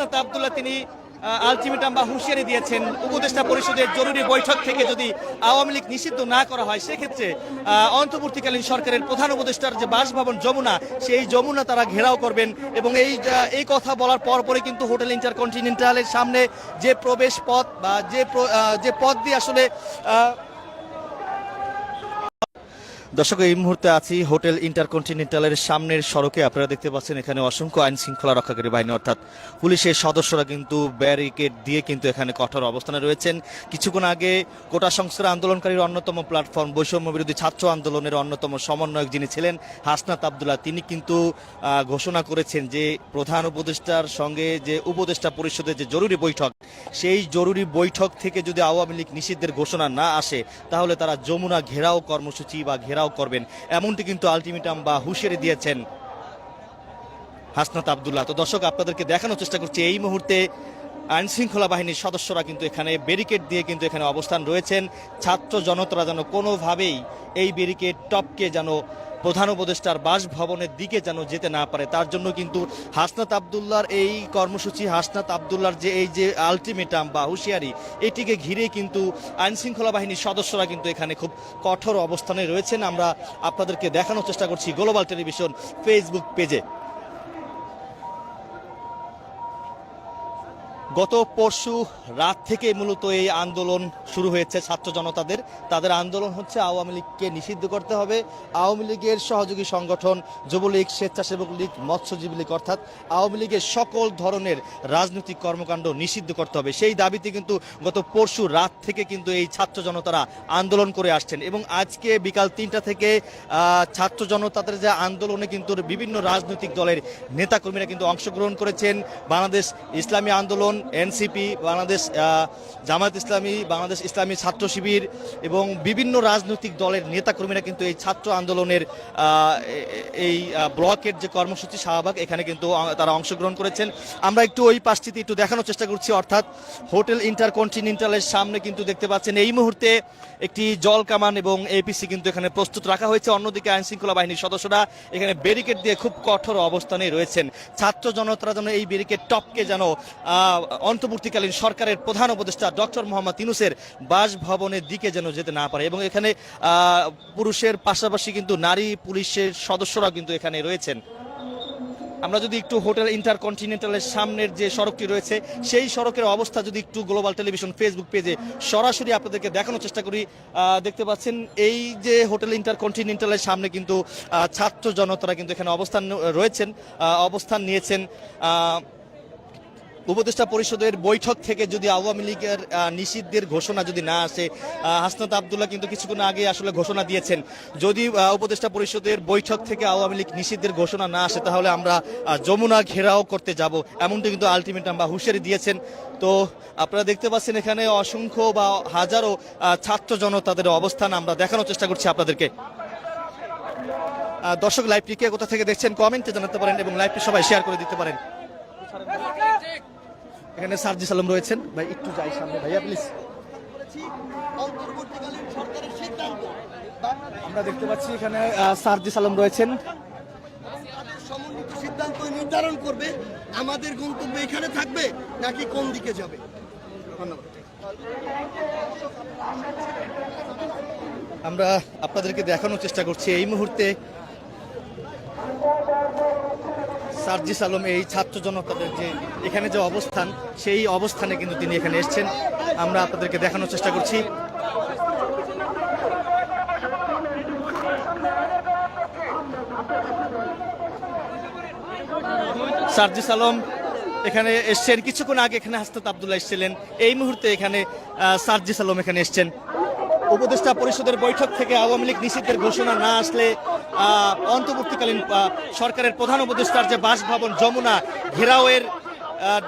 হাসনাত আবদুল্লাহ তিনি আলটিমেটাম বা হুঁশিয়ারি দিয়েছেন উপদেষ্টা পরিষদের জরুরি বৈঠক থেকে যদি আওয়ামী লীগ নিষিদ্ধ না করা হয়, সেক্ষেত্রে অন্তর্বর্তীকালীন সরকারের প্রধান উপদেষ্টার যে বাসভবন যমুনা, সেই যমুনা তারা ঘেরাও করবেন এবং এই এই কথা বলার পর পরে কিন্তু হোটেল ইন্টারকন্টিনেন্টালের সামনে যে প্রবেশ পথ বা যে যে পথ দিয়ে আসলে দর্শক, এই মুহূর্তে আছি হোটেল ইন্টারকন্টিনেন্টালের সামনের সড়কে। আপনারা দেখতে পাচ্ছেন এখানে অসংখ্য আইন শৃঙ্খলা রক্ষাকারী বাহিনী, অর্থাৎ পুলিশের সদস্যরা কিন্তু ব্যারিকেড দিয়ে কিন্তু এখানে কঠোর অবস্থানে রয়েছেন। কিছুক্ষণ আগে কোটা সংস্কার আন্দোলনকারীর অন্যতম প্ল্যাটফর্ম, বৈষম্য বিরোধী ছাত্র আন্দোলনের অন্যতম সমন্বয়ক যিনি ছিলেন, হাসনাত আবদুল্লাহ, তিনি কিন্তু ঘোষণা করেছেন যে প্রধান উপদেষ্টার সঙ্গে যে উপদেষ্টা পরিষদের যে জরুরি বৈঠক, সেই জরুরি বৈঠক থেকে যদি আওয়ামী লীগ নিষিদ্ধের ঘোষণা না আসে, তাহলে তারা যমুনা ঘেরাও কর্মসূচি বা ঘেরাও করবেন। এমনটি কিন্তু আলটিমেটাম বা হুশিয়ারি দিয়েছেন হাসনাত আবদুল্লাহ। তো দর্শক, আপনাদেরকে দেখানোর চেষ্টা করছি, এই মুহূর্তে আইন শৃঙ্খলা বাহিনীর সদস্যরা কিন্তু এখানে ব্যারিকেড দিয়ে কিন্তু এখানে অবস্থান রয়েছেন। ছাত্র জনতারা যেন কোনোভাবেই এই ব্যারিকেড টপকে যেন প্রধান উপদেষ্টার বাসভবনের দিকে যেন যেতে না পারে। তার জন্য কিন্তু হাসনাত আবদুল্লার এই কর্মসূচি, হাসনাত আবদুল্লার যে এই যে আলটিমেটাম বা হুঁশিয়ারি, এটিকে ঘিরে কিন্তু আইনশৃঙ্খলা বাহিনীর সদস্যরা কিন্তু এখানে খুব কঠোর অবস্থানে রয়েছেন। আমরা আপনাদেরকে দেখানোর চেষ্টা করছি গ্লোবাল টেলিভিশন ফেসবুক পেজে গত পরশু রাত থেকে মূলত এই আন্দোলন শুরু হয়েছে ছাত্র জনতাদের। তাদের আন্দোলন হচ্ছে আওয়ামী লীগকে নিষিদ্ধ করতে হবে। আওয়ামী লীগের সহযোগী সংগঠন যুবলীগ, স্বেচ্ছাসেবক লীগ, মৎস্যজীবী লীগ অর্থাৎ আওয়ামী লীগের সকল ধরনের রাজনৈতিক কর্মকাণ্ড নিষিদ্ধ করতে হবে। সেই দাবিতে কিন্তু গত পরশু রাত থেকে কিন্তু এই ছাত্র জনতারা আন্দোলন করে আসছেন এবং আজকে বিকাল তিনটা থেকে ছাত্র জনতাদের যে আন্দোলনে কিন্তু বিভিন্ন রাজনৈতিক দলের নেতাকর্মীরা কিন্তু অংশগ্রহণ করেছেন। বাংলাদেশ ইসলামী আন্দোলন এনসিপি, বাংলাদেশ জামায়াত ইসলামী, বাংলাদেশ ইসলামী ছাত্র শিবির এবং বিভিন্ন রাজনৈতিক দলের নেতাকর্মীরা কিন্তু এই ছাত্র আন্দোলনের এই ব্লকের যে কর্মসূচি শাহবাগ, এখানে কিন্তু তারা অংশগ্রহণ করেছেন। আমরা একটু ওই পাশটিতে একটু দেখানোর চেষ্টা করছি, অর্থাৎ হোটেল ইন্টারকন্টিনেন্টালের সামনে কিন্তু দেখতে পাচ্ছেন, এই মুহূর্তে একটি জল কামান এবং এপিসি কিন্তু এখানে প্রস্তুত রাখা হয়েছে। অন্যদিকে আইন শৃঙ্খলা বাহিনীর সদস্যরা এখানে ব্যারিকেড দিয়ে খুব কঠোর অবস্থানে রয়েছেন। ছাত্র জনতারা যেন এই ব্যারিকেড টপকে যেন অন্তর্বর্তীকালীন সরকারের প্রধান উপদেষ্টা ডক্টর মোহাম্মদ ইনুসের বাসভবনের দিকে যেন যেতে না পারে। এবং এখানে পুরুষের পাশাপাশি কিন্তু নারী পুলিশের সদস্যরা কিন্তু এখানে রয়েছেন। আমরা যদি একটু হোটেল ইন্টারকন্টিনেন্টালের সামনের যে সড়কটি রয়েছে, সেই সড়কের অবস্থা যদি একটু গ্লোবাল টেলিভিশন ফেসবুক পেজে সরাসরি আপনাদেরকে দেখানোর চেষ্টা করি দেখতে পাচ্ছেন এই যে হোটেল ইন্টারকন্টিনেন্টালের সামনে কিন্তু ছাত্র জনতারা কিন্তু এখানে অবস্থান রয়েছেন অবস্থান নিয়েছেন। উপদেষ্টা পরিষদের বৈঠক থেকে যদি আওয়ামী লীগের নিষিদ্ধের ঘোষণা যদি না আসে হাসনাত আবদুল্লাহ কিন্তু কিছুক্ষণ আগে আসলে ঘোষণা দিয়েছেন। যদি উপদেষ্টা পরিষদের বৈঠক থেকে আওয়ামী লীগ নিষিদ্ধের ঘোষণা না আসে, তাহলে আমরা যমুনা ঘেরাও করতে যাব। এমনটি কিন্তু আলটিমেটাম বা হুঁশিয়ারি দিয়েছেন। তো আপনারা দেখতে পাচ্ছেন এখানে অসংখ্য বা হাজারো ছাত্র জনতাদের অবস্থান আমরা দেখানোর চেষ্টা করছি আপনাদেরকে। দর্শক লাইভটিকে কোথা থেকে দেখছেন কমেন্টে জানাতে পারেন এবং লাইভটি সবাই শেয়ার করে দিতে পারেন। এখানে সার্জিস আলম রয়েছেন। ভাই, একটু যাই সামনে। ভাইয়া প্লিজ আমরা দেখতে পাচ্ছি এখানে সার্জিস আলম রয়েছেন। সমন্বিত সিদ্ধান্ত নির্ধারণ করবে আমাদের গন্তব্য এখানে থাকবে নাকি কোন দিকে যাবে আমরা আপনাদেরকে দেখানোর চেষ্টা করছি। এই মুহূর্তে সার্জিস আলম এই ছাত্র জনতাদের যে এখানে যে অবস্থান, সেই অবস্থানে কিন্তু তিনি এখানে এসেছেন। আমরা আপনাদেরকে দেখানোর চেষ্টা করছি। সার্জিস আলম এখানে এসছেন। কিছুক্ষণ আগে এখানে হাসনাত আবদুল্লাহ এসেছিলেন। এই মুহূর্তে এখানে সার্জিস আলম এখানে এসছেন। উপদেষ্টা পরিষদের বৈঠক থেকে আওয়ামী লীগ নিষিদ্ধের ঘোষণা না আসলে অন্তর্বর্তীকালীন সরকারের প্রধান উপদেষ্টার যে বাসভবন যমুনা ঘেরাওয়ের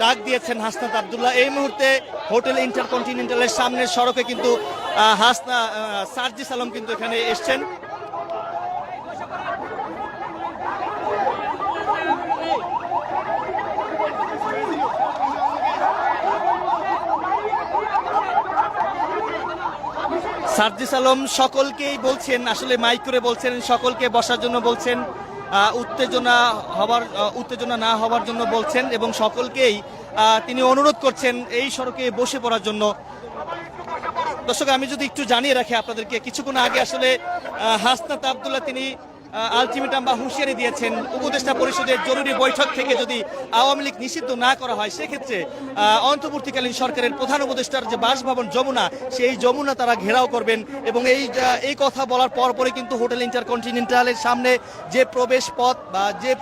ডাক দিয়েছেন হাসনাত আবদুল্লাহ। এই মুহূর্তে হোটেল ইন্টারকন্টিনেন্টালের সামনের সড়কে কিন্তু হাসনা সার্জিস আলম কিন্তু এখানে এসছেন। সার্জিস আলম সকলকেই বলছেন, আসলে মাইক করে বলছেন, সকলকে বসার জন্য বলছেন উত্তেজনা হবার উত্তেজনা না হবার জন্য বলছেন এবং সকলকেই তিনি অনুরোধ করছেন এই সড়কে বসে পড়ার জন্য। দর্শক, আমি যদি একটু জানিয়ে রাখি আপনাদেরকে, কিছুক্ষণ আগে আসলে হাসনাত আবদুল্লাহ তিনি আলটিমেটাম বা হুঁশিয়ারি দিয়েছেন উপদেষ্টা পরিষদের জরুরি বৈঠক থেকে যদি আওয়ামী লীগ নিষিদ্ধ না করা হয়, সেক্ষেত্রে অন্তর্বর্তীকালীন সরকারের প্রধান উপদেষ্টার যে বাসভবন যমুনা, সেই যমুনা তারা ঘেরাও করবেন এবং এই এই কথা বলার পর পরে কিন্তু হোটেল ইন্টারকন্টিনেন্টালের সামনে যে প্রবেশ পথ বা যে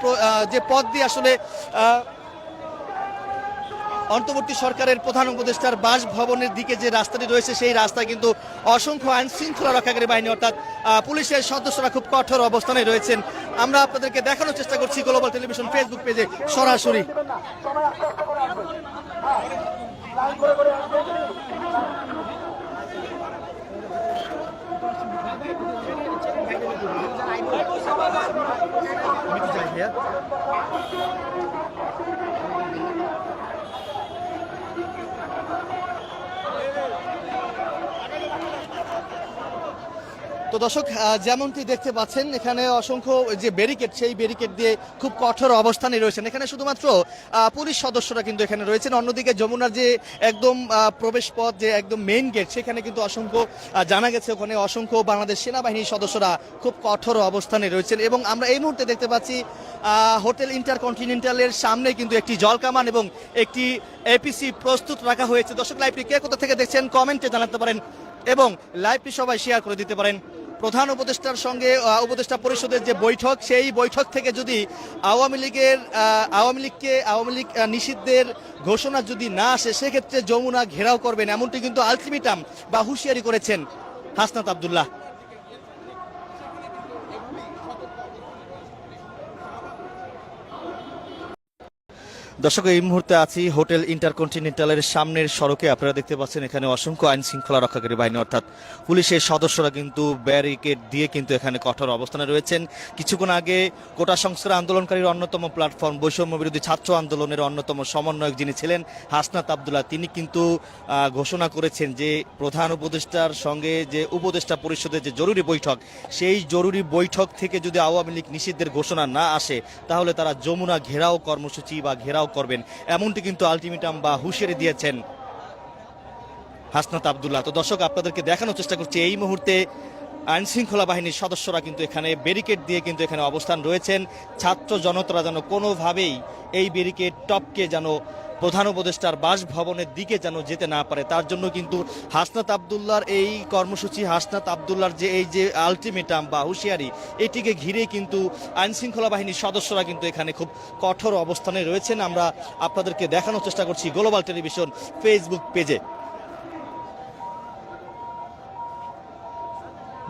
যে পথ দিয়ে আসলে অন্তর্বর্তী সরকারের প্রধান উপদেষ্টার বাসভবনের দিকে যে রাস্তাটি রয়েছে, সেই রাস্তায় কিন্তু অসংখ্য আইন শৃঙ্খলা রক্ষাকারী বাহিনী, অর্থাৎ পুলিশের সদস্যরা খুব কঠোর অবস্থানে রয়েছেন। আমরা আপনাদেরকে দেখানোর চেষ্টা করছি গ্লোবাল টেলিভিশন ফেসবুক পেজে সরাসরি। Valeu! দর্শক আহ, যেমনটি দেখতে পাচ্ছেন এখানে অসংখ্য যে ব্যারিকেড সেই ব্যারিকেড দিয়ে খুব কঠোর অবস্থানে রয়েছেন। এখানে শুধুমাত্র পুলিশ সদস্যরা কিন্তু এখানে রয়েছেন। অন্যদিকে যমুনার যে একদম প্রবেশ পথ যে একদম মেইন গেট সেখানে কিন্তু অসংখ্য জানা গেছে ওখানে অসংখ্য বাংলাদেশ সেনাবাহিনীর সদস্যরা খুব কঠোর অবস্থানে রয়েছেন। এবং আমরা এই মুহূর্তে দেখতে পাচ্ছি হোটেল ইন্টারকন্টিনেন্টালের সামনে কিন্তু একটি জলকামান এবং একটি এপিসি প্রস্তুত রাখা হয়েছে। দর্শক লাইভটি কে কোথা থেকে দেখছেন? কমেন্টে জানাতে পারেন এবং লাইভটি সবাই শেয়ার করে দিতে পারেন। প্রধান উপদেষ্টার সঙ্গে উপদেষ্টা পরিষদের যে বৈঠক, সেই বৈঠক থেকে যদি আওয়ামী লীগের আওয়ামী লীগকে, আওয়ামী লীগ নিষিদ্ধের ঘোষণা যদি না আসে, সেক্ষেত্রে যমুনা ঘেরাও করবেন, এমনটি কিন্তু আলটিমেটাম বা হুঁশিয়ারি করেছেন হাসনাত আবদুল্লাহ। দর্শক, এই মুহূর্তে আছি হোটেল ইন্টারকন্টিনেন্টালের সামনের সড়কে। আপনারা দেখতে পাচ্ছেন এখানে অসংখ্য আইন শৃঙ্খলা রক্ষাকারী বাহিনী, অর্থাৎ পুলিশের সদস্যরা কিন্তু ব্যারিকেড দিয়ে কিন্তু এখানে কঠোর অবস্থানে রয়েছেন। কিছুক্ষণ আগে কোটা সংস্কার আন্দোলনকারীর অন্যতম প্ল্যাটফর্ম, বৈষম্য বিরোধী ছাত্র আন্দোলনের অন্যতম সমন্বয়ক যিনি ছিলেন, হাসনাত আবদুল্লাহ, তিনি কিন্তু ঘোষণা করেছেন যে প্রধান উপদেষ্টার সঙ্গে যে উপদেষ্টা পরিষদের যে জরুরি বৈঠক, সেই জরুরি বৈঠক থেকে যদি আওয়ামী লীগ নিষিদ্ধের ঘোষণা না আসে, তাহলে তারা যমুনা ঘেরাও কর্মসূচি বা ঘেরাও করবেন। এমনটি কিন্তু আলটিমেটাম বা হুঁশিয়ারি দিয়েছেন হাসনাত আবদুল্লাহ। তো দর্শক, আপনাদেরকে দেখানোর চেষ্টা করছি, এই মুহূর্তে আইন শৃঙ্খলা বাহিনীর সদস্যরা কিন্তু এখানে ব্যারিকেড দিয়ে কিন্তু এখানে অবস্থান রয়েছেন। ছাত্র জনতারা যেন কোনোভাবেই এই ব্যারিকেড টপকে যেন প্রধান উপদেষ্টার বাসভবনের দিকে যেন যেতে না পারে। তার জন্য কিন্তু হাসনাত আবদুল্লার এই কর্মসূচি, হাসনাত আবদুল্লার যে এই যে আলটিমেটাম বা হুঁশিয়ারি, এটিকে ঘিরে কিন্তু আইনশৃঙ্খলা বাহিনীর সদস্যরা কিন্তু এখানে খুব কঠোর অবস্থানে রয়েছেন। আমরা আপনাদেরকে দেখানোর চেষ্টা করছি গ্লোবাল টেলিভিশন ফেসবুক পেজে।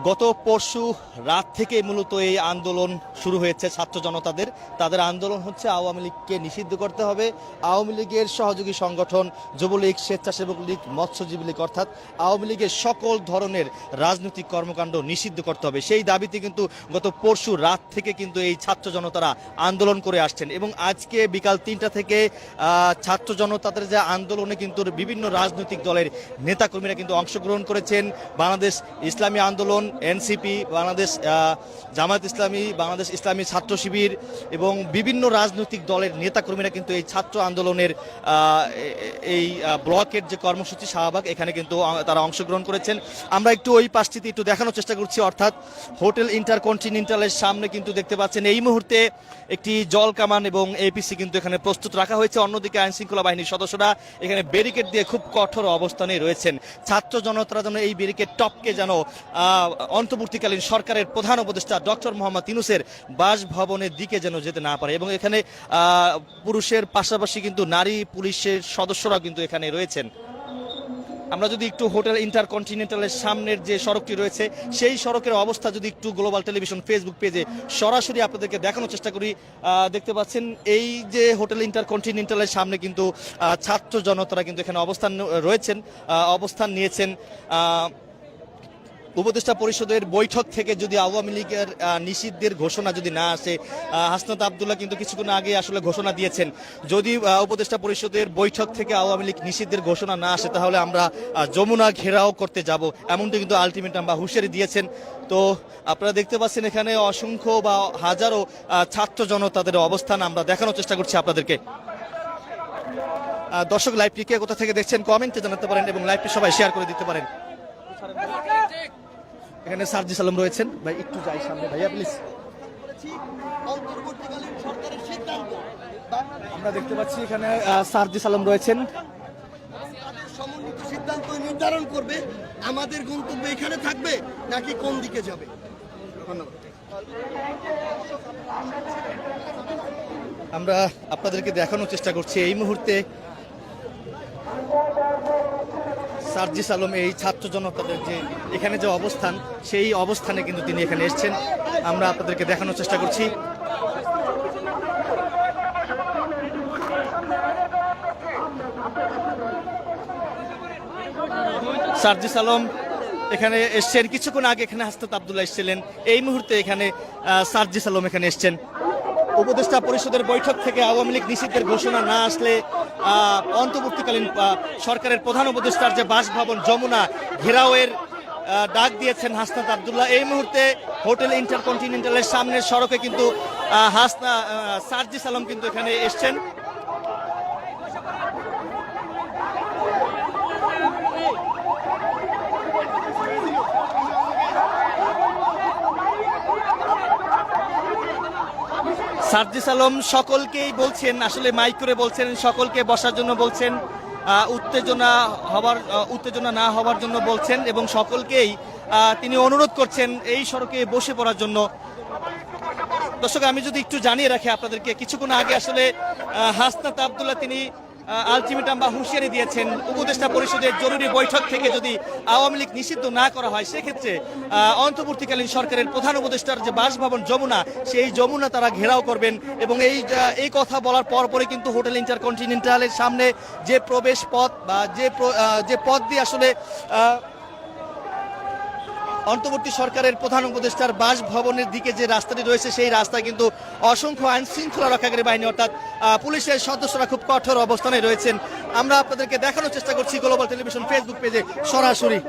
গত পরশু রাত থেকে মূলত এই আন্দোলন শুরু হয়েছে ছাত্র জনতাদের। তাদের আন্দোলন হচ্ছে আওয়ামী লীগকে নিষিদ্ধ করতে হবে। আওয়ামী লীগের সহযোগী সংগঠন যুবলীগ, স্বেচ্ছাসেবক লীগ, মৎস্যজীবী লীগ অর্থাৎ আওয়ামী লীগের সকল ধরনের রাজনৈতিক কর্মকাণ্ড নিষিদ্ধ করতে হবে। সেই দাবিতে কিন্তু গত পরশু রাত থেকে কিন্তু এই ছাত্র জনতারা আন্দোলন করে আসছেন এবং আজকে বিকাল তিনটা থেকে ছাত্র জনতাদের যে আন্দোলনে কিন্তু বিভিন্ন রাজনৈতিক দলের নেতাকর্মীরা কিন্তু অংশগ্রহণ করেছেন। বাংলাদেশ ইসলামী আন্দোলন এনসিপি, বাংলাদেশ জামায়াত ইসলামী, বাংলাদেশ ইসলামী ছাত্র শিবির এবং বিভিন্ন রাজনৈতিক দলের নেতাকর্মীরা কিন্তু এই ছাত্র আন্দোলনের এই ব্লকের যে কর্মসূচি শাহবাগ, এখানে কিন্তু তারা অংশগ্রহণ করেছেন। আমরা একটু ওই পাশটিতে একটু দেখানোর চেষ্টা করছি, অর্থাৎ হোটেল ইন্টারকন্টিনেন্টালের সামনে কিন্তু দেখতে পাচ্ছেন, এই মুহূর্তে একটি জল কামান এবং এপিসি কিন্তু এখানে প্রস্তুত রাখা হয়েছে। অন্যদিকে আইন শৃঙ্খলা বাহিনীর সদস্যরা এখানে ব্যারিকেড দিয়ে খুব কঠোর অবস্থানে রয়েছেন। ছাত্র জনতারা যেন এই ব্যারিকেড টপকে যেন অন্তর্বর্তীকালীন সরকারের প্রধান উপদেষ্টা ডক্টর মোহাম্মদ ইনুসের বাসভবনের দিকে যেন যেতে না পারে এবং এখানে পুরুষের পাশাপাশি কিন্তু নারী পুলিশের সদস্যরা কিন্তু এখানে রয়েছেন। আমরা যদি একটু হোটেল ইন্টারকন্টিনেন্টালের সামনের যে সড়কটি রয়েছে, সেই সড়কের অবস্থা যদি একটু গ্লোবাল টেলিভিশন ফেসবুক পেজে সরাসরি আপনাদেরকে দেখানোর চেষ্টা করি দেখতে পাচ্ছেন এই যে হোটেল ইন্টারকন্টিনেন্টালের সামনে কিন্তু ছাত্র জনতারা কিন্তু এখানে অবস্থান রয়েছেন অবস্থান নিয়েছেন উপদেষ্টা পরিষদের বৈঠক থেকে যদি আওয়ামী লীগের নিষিদ্ধের ঘোষণা যদি না আসে হাসনাত আবদুল্লাহ কিন্তু কিছুক্ষণ আগে আসলে ঘোষণা দিয়েছেন। যদি উপদেষ্টা পরিষদের বৈঠক থেকে আওয়ামী লীগ নিষিদ্ধের ঘোষণা না আসে, তাহলে আমরা যমুনা ঘেরাও করতে যাব। এমনটি কিন্তু আলটিমেটাম বা হুঁশিয়ারি দিয়েছেন। তো আপনারা দেখতে পাচ্ছেন এখানে অসংখ্য বা হাজারো ছাত্র জনতাদের অবস্থান আমরা দেখানোর চেষ্টা করছি আপনাদেরকে। দর্শক লাইভটি কে কোথা থেকে দেখছেন কমেন্টে জানাতে পারেন এবং লাইভটি সবাই শেয়ার করে দিতে পারেন। এখানে সার্জিস আলম রয়েছেন। ভাই একটু যাই সামনে। ভাইয়া প্লিজ আমরা দেখতে পাচ্ছি এখানে সার্জিস আলম রয়েছেন। সমন্বিত সিদ্ধান্ত নির্ধারণ করবে। আমাদের গন্তব্য এখানে থাকবে নাকি কোন দিকে যাবে? ধন্যবাদ। আমরা আপনাদেরকে দেখানোর চেষ্টা করছি। এই মুহূর্তে সার্জিস আলম এই ছাত্র জনতাদের যে এখানে যে অবস্থান, সেই অবস্থানে কিন্তু তিনি এখানে এসেছেন। আমরা আপনাদেরকে দেখানোর চেষ্টা করছি। সার্জিস আলম এখানে এসছেন। কিছুক্ষণ আগে এখানে হাসনাত আবদুল্লাহ এসেছিলেন। এই মুহূর্তে এখানে সার্জিস আলম এখানে এসছেন। উপদেষ্টা পরিষদের বৈঠক থেকে আওয়ামী লীগ নিষিদ্ধের ঘোষণা না আসলে অন্তর্বর্তীকালীন সরকারের প্রধান উপদেষ্টার যে বাসভবন যমুনা ঘেরাওয়ের ডাক দিয়েছেন হাসনাত আবদুল্লাহ। এই মুহূর্তে হোটেল ইন্টারকন্টিনেন্টালের সামনের সড়কে কিন্তু হাসনা সার্জিস আলম কিন্তু এখানে এসছেন। সার্জিস আলম সকলকেই বলছেন, আসলে মাইক করে বলছেন, সকলকে বসার জন্য বলছেন উত্তেজনা হবার উত্তেজনা না হবার জন্য বলছেন এবং সকলকেই তিনি অনুরোধ করছেন এই সড়কে বসে পড়ার জন্য। দর্শক, আমি যদি একটু জানিয়ে রাখি আপনাদেরকে, কিছুক্ষণ আগে আসলে হাসনাত আবদুল্লাহ তিনি আলটিমেটাম বা হুঁশিয়ারি দিয়েছেন উপদেষ্টা পরিষদের জরুরি বৈঠক থেকে যদি আওয়ামী লীগ নিষিদ্ধ না করা হয়, সেক্ষেত্রে অন্তর্বর্তীকালীন সরকারের প্রধান উপদেষ্টার যে বাসভবন যমুনা, সেই যমুনা তারা ঘেরাও করবেন এবং এই এই কথা বলার পর পরে কিন্তু হোটেল ইন্টারকন্টিনেন্টালের সামনে যে প্রবেশ পথ বা যে যে পথ দিয়ে আসলে অন্তর্বর্তী সরকারের প্রধান উপদেষ্টার বাসভবনের দিকে যে রাস্তাটি রয়েছে, সেই রাস্তায় কিন্তু অসংখ্য আইন শৃঙ্খলা রক্ষাকারী বাহিনী, অর্থাৎ পুলিশের সদস্যরা খুব কঠোর অবস্থানে রয়েছেন। আমরা আপনাদেরকে দেখানোর চেষ্টা করছি গ্লোবাল টেলিভিশন ফেসবুক পেজে সরাসরি।